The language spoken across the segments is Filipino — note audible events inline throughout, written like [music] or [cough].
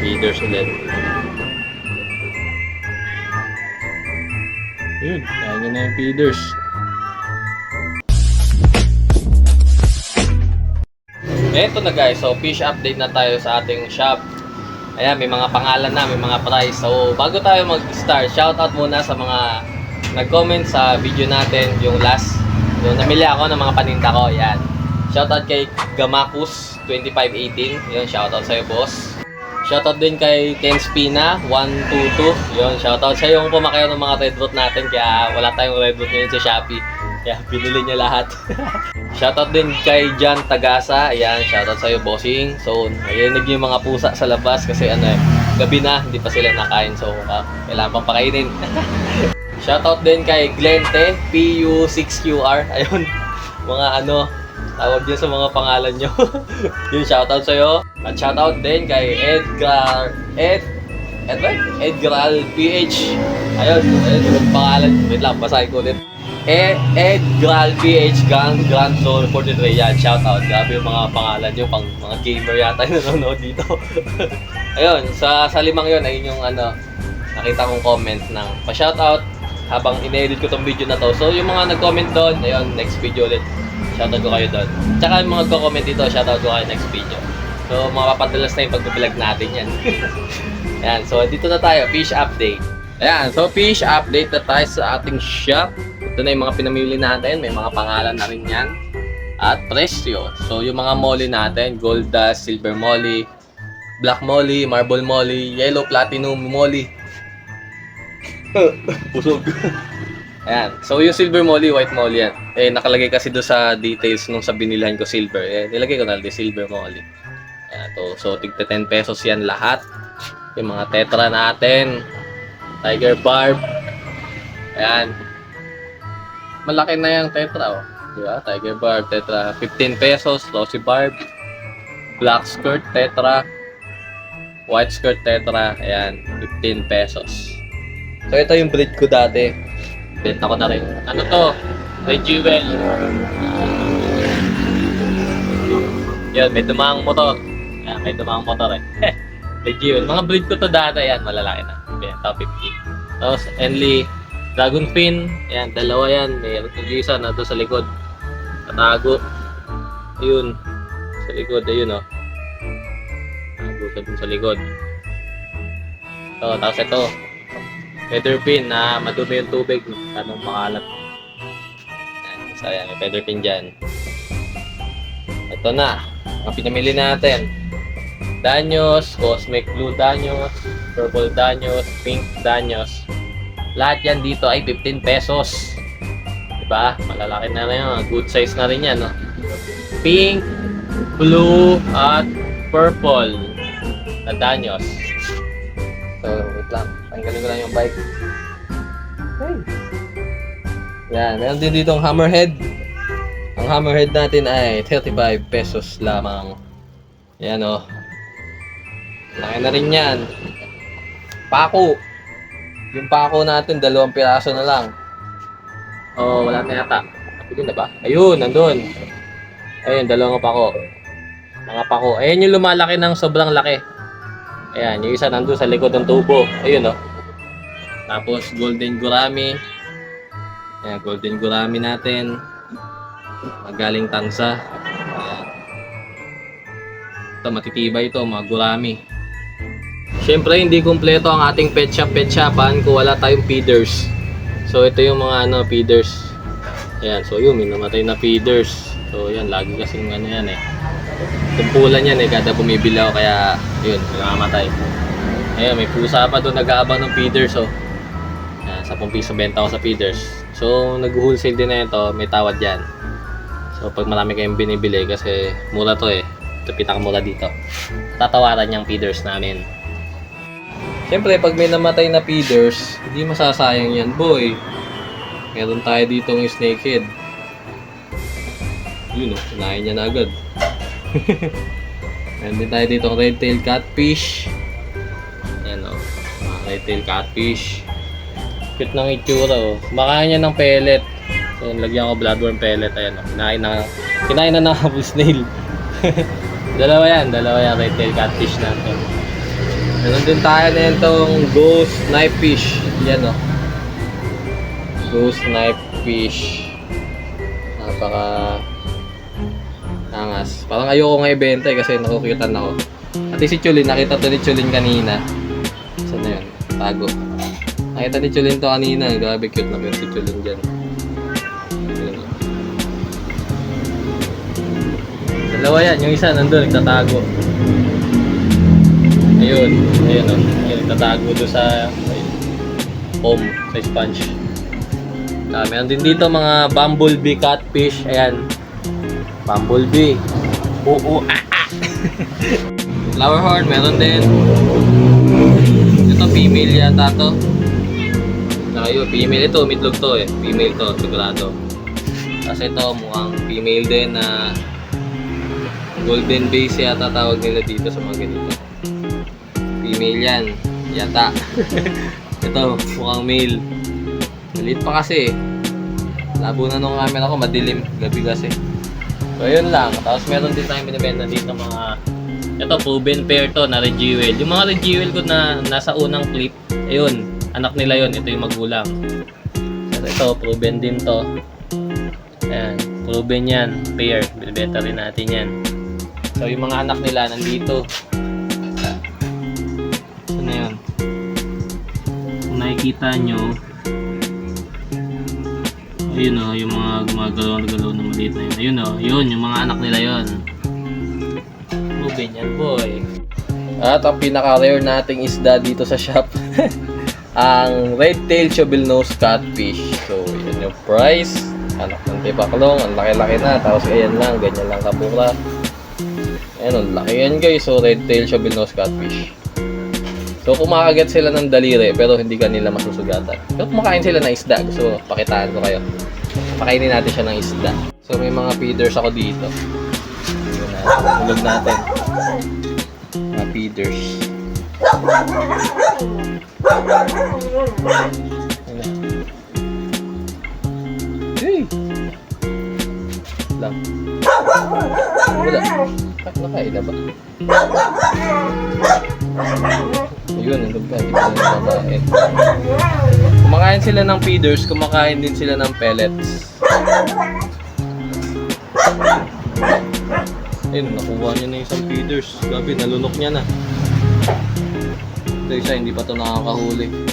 Feeders ulit. Yun, kaya na yung feeders. Eto na guys, so fish update na tayo sa ating shop. Ayan, may mga pangalan na, may mga price. So, bago tayo mag-start, shoutout muna sa mga nag-comment sa video natin, yung last, yung namili ako ng mga paninda ko, ayan. Shoutout kay Gamakus 2518, yun, shoutout sa'yo boss. Shoutout din kay Ken Spina 122, yun, shoutout sa yung kumakayo ng mga red root natin, kaya wala tayong red root ngayon sa Shopee. Kaya binili niya lahat. [laughs] Shoutout din kay John Tagasa. Ayan, shoutout sa'yo, bossing. So, narinig yung mga pusa sa labas kasi ano eh, gabi na, hindi pa sila nakain. So, uh, kailangan pang pakainin. [laughs] shoutout din kay Glente, PU6QR. Ayun, [laughs] mga ano, tawag din sa mga pangalan nyo. yung shoutout sa'yo. At shoutout din kay Edgar, Ed, Edgar, Edgar PH. Ayun, ayun yung pangalan. Wait lang, basahin ko ulit. E Edgar PH Gang Grand Soul 43 yan, shout out. Grabe yung mga pangalan nyo, pang mga gamer yata yung nanonood dito. [laughs] Ayun, sa, sa limang yun, ayun yung ano, nakita kong comment ng pa-shout out habang in-edit ko tong video na to. So yung mga nag-comment doon, ayun, next video ulit. Shout out ko kayo doon. Tsaka yung mga nagko-comment dito, shout out ko kayo next video. So mapapadalas na yung pagpipilag natin yan. [laughs] Ayan, so dito na tayo, fish update. Ayan, so fish update na tayo sa ating shop. Ito na yung mga pinamili natin, may mga pangalan na rin yan. At presyo. So yung mga molly natin, gold dust, silver molly, black molly, marble molly, yellow platinum molly. [laughs] Pusog. Ayan. So yung silver molly, white molly yan. Eh nakalagay kasi do sa details nung sa binilhan ko silver. Eh nilagay ko na din silver molly. Ayan to. So tigta 10 pesos yan lahat. Yung mga tetra natin. Tiger barb. Ayan. Malaki na yung tetra oh. Diba? Tiger barb, tetra. 15 pesos. Rosy barb. Black skirt, tetra. White skirt, tetra. Ayan. 15 pesos. So ito yung breed ko dati. Benta ko na rin. Ano to? Red Jewel. Yan, may dumang motor. Yan, may dumang motor eh. [laughs] Red Jewel. Mga breed ko to dati. Yan, malalaki na. Benta 50. Tapos, Enly, Dragon Fin. Yan, dalawa yan. May yung isa na doon sa likod. Katago. Ayun. Sa likod, ayun oh. Tago sa dun sa likod. So, tapos ito. Feather pin na madumi yung tubig. Anong makalat. Yan, sayang. May feather pin dyan. Ito na. Ang pinamili natin. Danyos, Cosmic Blue Danyos, Purple Danyos, Pink Danyos. Lahat yan dito ay 15 pesos. Diba? Malalaki na na yun. Good size na rin yan. No? Pink, blue, at purple na Danyos. So, wait lang. Tanggalin ko lang yung bike. Hey. Yan, meron din ditong hammerhead. Ang hammerhead natin ay 35 pesos lamang. Yan o. Oh. Laki na rin yan. Pako. Yung pako natin, dalawang piraso na lang. Oh, wala na yata. Pwede na ba? Ayun, nandun. Ayun, dalawang pako. Mga pako. Ayan yung lumalaki ng sobrang laki. Ayan, yung isa nandun sa likod ng tubo. Ayun, oh. Tapos, golden gurami. Ayan, golden gurami natin. Magaling tansa. Ito, matitibay ito, mga gurami. Siyempre, hindi kumpleto ang ating pet shop, pet shopan kung wala tayong feeders. So, ito yung mga ano, feeders. Ayan, so yun, may namatay na feeders. So, yan, lagi kasing ano yan eh. Tumpulan yan eh, kada bumibili ako, kaya yun, namamatay. Ayan, may pusa pa doon nag-aabang ng feeders, oh. Ayan, 10 piso benta ko sa feeders. So, nag-wholesale din na ito, may tawad yan. So, pag marami kayong binibili, kasi mura to eh. Ito pinakamura dito. Tatawaran yung feeders namin. Siyempre, pag may namatay na feeders, hindi masasayang yan, boy. Meron tayo dito ng snakehead. Yun, oh, kinain niya na agad. [laughs] Meron din tayo dito ng red tail catfish. Yan, oh. Mga red tail catfish. Cute ng itsura, oh. Makain niya ng pellet. So, lagyan ko bloodworm pellet. Ayan, oh. Kinain na, kinain na ng [laughs] snail. [laughs] dalawa yan, dalawa yan red tail catfish natin. Meron din tayo na itong ghost knife fish. Yan o. Ghost knife fish. Napaka angas. Parang ayoko nga ibenta eh, kasi nakukyutan ako. At si Chulin, nakita to ni Chulin kanina. Saan na yun? Tago. Nakita ni Chulin to kanina. Grabe cute na cute si Chulin dyan. Dalawa yan. Yung isa nandun, nagtatago. Ayun. Ayun o. Ayun, nagtatago doon sa ayun, foam, sa sponge. Ah, meron din dito mga bumblebee catfish. Ayan. Bumblebee. Oo, ah, ah. [laughs] Flower horn, meron din. Ito, female yata to. Saka yun, female ito, midlog to eh. Female to, sigurado. Kasi ito, mukhang female din na golden base yata tawag nila dito sa mga ganito. Female yan, yata. [laughs] ito, mukhang male. Maliit pa kasi eh. Labo na nung camera ko, madilim. Gabi kasi. So, yun lang. Tapos meron din tayong binibenta dito mga ito, proven pair to na Regiwell. Yung mga Regiwell ko na nasa unang clip, ayun, anak nila yon Ito yung magulang. So, ito, proven din to. Ayan, proven yan. Pair. Binibenta rin natin yan. So, yung mga anak nila nandito. Nakikita nyo, ayun o, yung mga gumagalaw-galaw na maliit na yun. Ayun o, yun, yung mga anak nila yun. Proven yan, boy. At ang pinaka-rare nating isda dito sa shop, [laughs] ang red-tail shovelnose catfish. So, yan yung price. Anak ng tipaklong, ang laki-laki na. Tapos ayan lang, ganyan lang kapura. Ayan, ang laki yan guys. So, red-tail shovelnose catfish. So, kumakagat sila ng daliri, pero hindi ka nila masusugatan. Pero kumakain sila ng isda. Gusto pakitaan ko kayo. Pakainin natin siya ng isda. So, may mga feeders ako dito. Yun na, hulog natin. Mga feeders. Hey! Lang. Wala. Pak nakain na ba? Ayun, nandun ka. Hindi na. Kumakain sila ng feeders, kumakain din sila ng pellets. Ayun, nakuha niya na isang feeders. Gabi, nalunok niya na. Ito isa, hindi pa ito nakakahuli.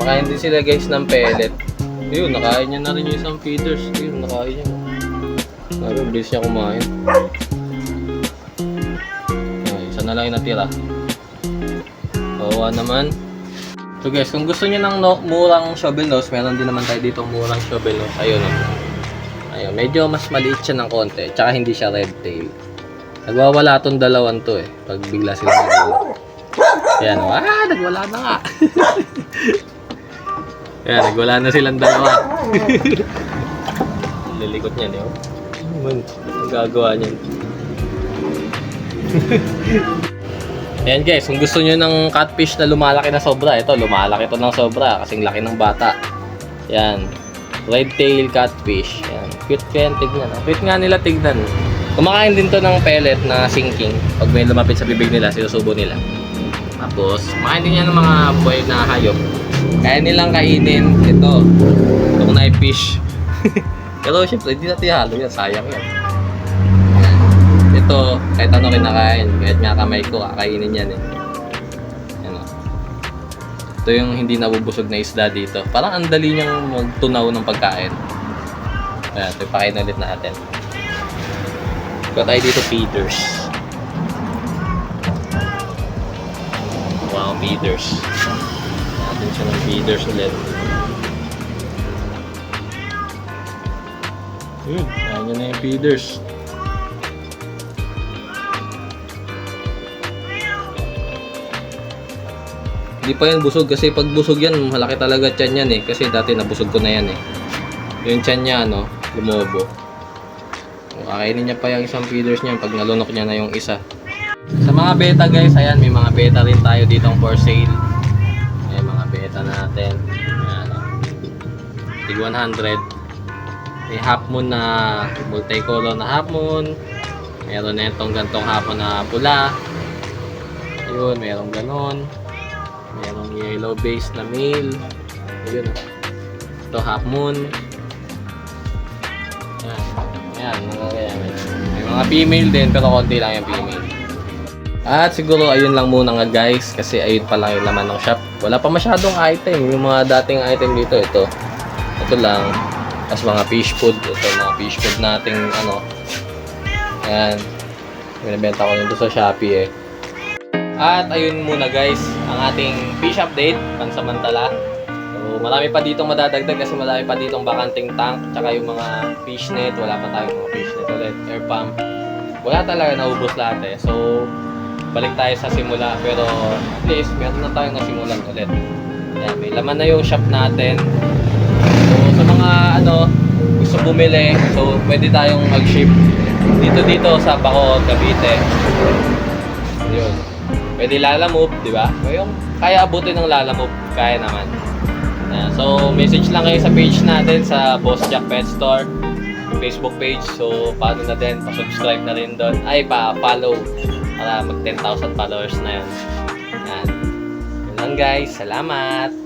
Makain din sila guys ng pellet. Ayun, nakain niya na rin yung isang feeders. Ayun, nakain niya. Sabi, bilis niya kumain. Ay, isa na lang yung natira. Kawawa naman. So guys, kung gusto niyo ng no, murang shovel nose, meron din naman tayo dito murang shovel nose. Ayun oh. Ayun, medyo mas maliit siya ng konti. Tsaka hindi siya red tail. Nagwawala tong dalawan to eh. Pag bigla sila nagwala. Ayan, oh. ah, nagwala na nga. [laughs] Ayan, nagwala na silang dalawa. [laughs] Lilikot niyan eh. oh. Ano man, ang gagawa niyan. [laughs] Ayan guys, kung gusto nyo ng catfish na lumalaki na sobra, ito lumalaki to ng sobra kasing laki ng bata. Ayan, red tail catfish. Ayan, cute yan, tignan. Ang Cute nga nila tignan. Kumakain din to ng pellet na sinking. Pag may lumapit sa bibig nila, sinusubo nila. Tapos, kumakain din yan ng mga buhay na hayop. Kaya nilang kainin ito, itong knife fish. [laughs] Pero syempre, hindi natin halo yan, sayang yan. Ito, kahit ano kinakain, kahit nga kamay ko, kakainin yan eh. Ano. Ito yung hindi nabubusog na isda dito. Parang ang dali niyang magtunaw ng pagkain. Ayan, ito ipakain ulit natin. Ito tayo dito feeders. Wow, feeders. Natin siya ng feeders ulit. Yun, kaya nyo na yung feeders. Hindi pa yan busog kasi pag busog yan, malaki talaga tiyan yan eh. Kasi dati nabusog ko na yan eh. Yung tiyan niya, ano, lumobo. Kakainin niya pa yung isang feeders niya pag nalunok niya na yung isa. Sa mga beta guys, ayan, may mga beta rin tayo dito for sale. Pakita natin. Ayan. Tig 100. May half moon na multicolor na half moon. Meron na itong gantong hapon na pula. Yun, merong ganon. Merong yellow base na male. Yun. Ito half moon. Yan. Yan, mga ganyan. May mga female din, pero konti lang yung female. At siguro ayun lang muna nga guys kasi ayun pa lang yung laman ng shop. Wala pa masyadong item. Yung mga dating item dito ito. Ito lang. Tapos mga fish food. Ito mga fish food nating ano. Ayan. Binibenta ko nito sa Shopee eh. At ayun muna guys, ang ating fish update pansamantala. So marami pa ditong madadagdag kasi marami pa ditong bakanting tank tsaka yung mga fish net, wala pa tayong mga fish net ulit, air pump. Wala talaga naubos lahat eh. So balik tayo sa simula pero at least meron na tayong nasimulan ulit. Ayan, may laman na yung shop natin. So sa mga ano gusto bumili, so pwede tayong mag-ship dito dito sa Bacoor, Cavite. Yun. Pwede lalamove, di ba? Yung kaya abutin ng lalamove, kaya naman. Ayan, so message lang kayo sa page natin sa Boss Jack Pet Store Facebook page. So, paano na din, pa-subscribe na rin doon. Ay, pa-follow para mag 10,000 followers na yun. Yan. Yun lang guys. Salamat!